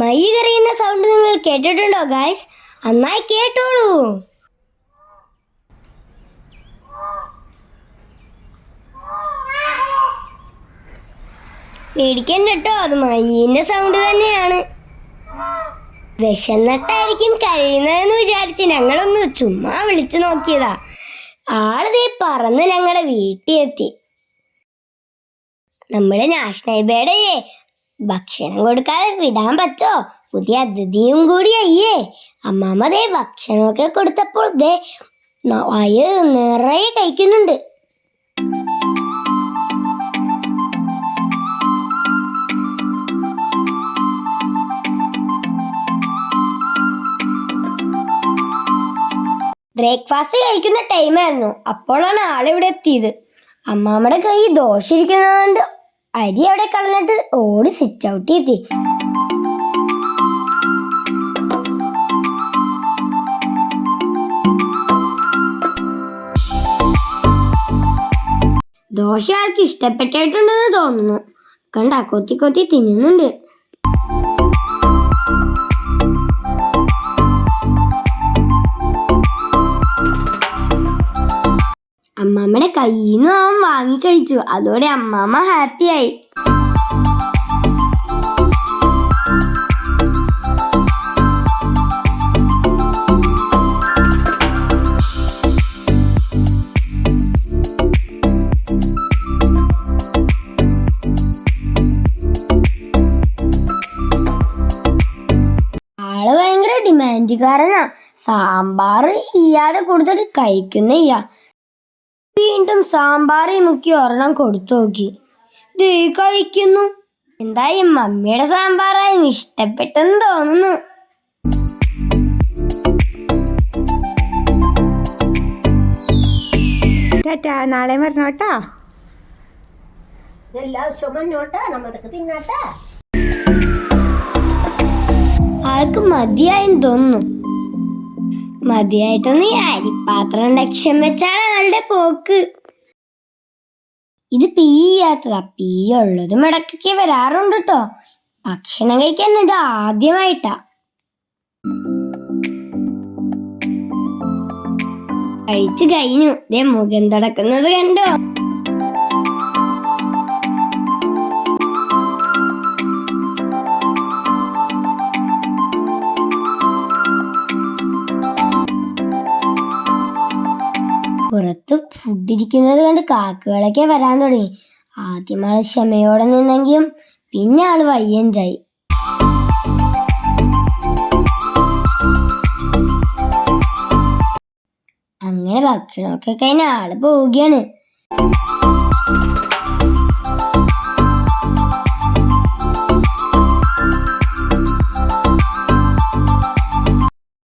My കറിയുന്ന sound നിങ്ങൾ കേട്ടിട്ടുണ്ടോ guys നന്നായി കേട്ടോളൂ. പേടിക്കണ്ട കേട്ടോ അത് മയ്യന്റെ സൗണ്ട് തന്നെയാണ്. വിശന്നിട്ടായിരിക്കും കരയുന്നതെന്ന് വിചാരിച്ച് ഞങ്ങളൊന്ന് ചുമ്മാ വിളിച്ചു നോക്കിയതാ. ആൾ ദേ പറന്ന് ഞങ്ങളുടെ വീട്ടിലെത്തി. നമ്മുടെ നാഷണൈബേടയെ ഭക്ഷണം കൊടുക്കാതെ വിടാൻ പറ്റോ? പുതിയ അതിഥിയും കൂടി അയ്യേ അമ്മാമ്മ ദേ ഭക്ഷണമൊക്കെ കൊടുത്തപ്പോൾ ദേ വയറ് നിറയെ കഴിക്കുന്നുണ്ട്. ബ്രേക്ക്ഫാസ്റ്റ് കഴിക്കുന്ന ടൈമായിരുന്നു അപ്പോഴാണ് ആളിവിടെ എത്തിയത്. അമ്മാമ്മയുടെ കൈ ദോശ ഇരിക്കുന്നതുകൊണ്ട് അരി അവിടെ കളഞ്ഞിട്ട് ഓടി സിറ്റ് ഔട്ട് എത്തി ദോശ ആൾക്ക് ഇഷ്ടപ്പെട്ടിട്ടുണ്ടെന്ന് തോന്നുന്നു. കണ്ട കൊത്തി കൊത്തി തിന്നുന്നുണ്ട്. അമ്മാമ്മയുടെ കയ്യിൽ നിന്ന് അവൻ വാങ്ങി കഴിച്ചു. അതോടെ അമ്മാമ്മ ഹാപ്പിയായി ഡിമാൻഡുകാരനാ സാമ്പാർ ഇയാതെ കൊടുത്തിട്ട് കഴിക്കുന്നില്ല. വീണ്ടും സാമ്പാറി മുക്കി ഒരെണ്ണം കൊടുത്തു നോക്കി. ദേ കഴിക്കുന്നു. എന്തായാലും മമ്മിയുടെ സാമ്പാറായി ഇഷ്ടപ്പെട്ടെന്ന് തോന്നുന്നു. ടാറ്റാ നാളെ വരണോട്ടാ? എല്ലാ തിന്നാട്ടാ. ആൾക്ക് മതിയായെന്ന് തോന്നുന്നു. മതിയായിട്ടൊന്ന് ഈ അരിപ്പാത്രം ലക്ഷ്യം വെച്ചാണ് ആളുടെ പോക്ക്. ഇത് പീയാത്തതാ പീ ഉള്ളത് മടക്കൊക്കെ വരാറുണ്ട് കേട്ടോ ഭക്ഷണം കഴിക്കാൻ ഇത് ആദ്യമായിട്ടാ. കഴിച്ചു കഴിഞ്ഞു. ദേ മുഖം തുടക്കുന്നത് കണ്ടോ? പുറത്ത് ഫുഡ് ഇരിക്കുന്നത് കണ്ട് കാക്കകളൊക്കെ വരാൻ തുടങ്ങി. ആദ്യം ആൾ ക്ഷമയോടെ നിന്നെങ്കിലും പിന്നെ ആൾ വയ്യഞ്ചായി അങ്ങനെ ഭക്ഷണമൊക്കെ കഴിഞ്ഞ ആൾ പോവുകയാണ്.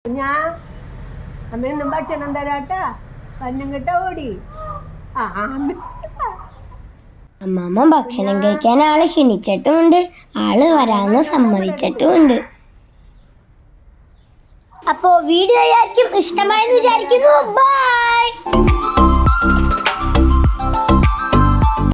ഞാൻ അമ്മയൊന്നും ഭക്ഷണം തരാട്ടാ. പന്നം ഓടി. ആ അമ്മ അമ്മമ്മ ഭക്ഷണം കഴിക്കാൻ ആളെ ക്ഷണിച്ചിട്ടുമുണ്ട്. ആൾ വരാമെന്ന് സമ്മതിച്ചിട്ടുമുണ്ട്. അപ്പോ വീഡിയോ ആയിരിക്കും ഇഷ്ടമായെന്ന് വിചാരിക്കുന്നു. ബൈ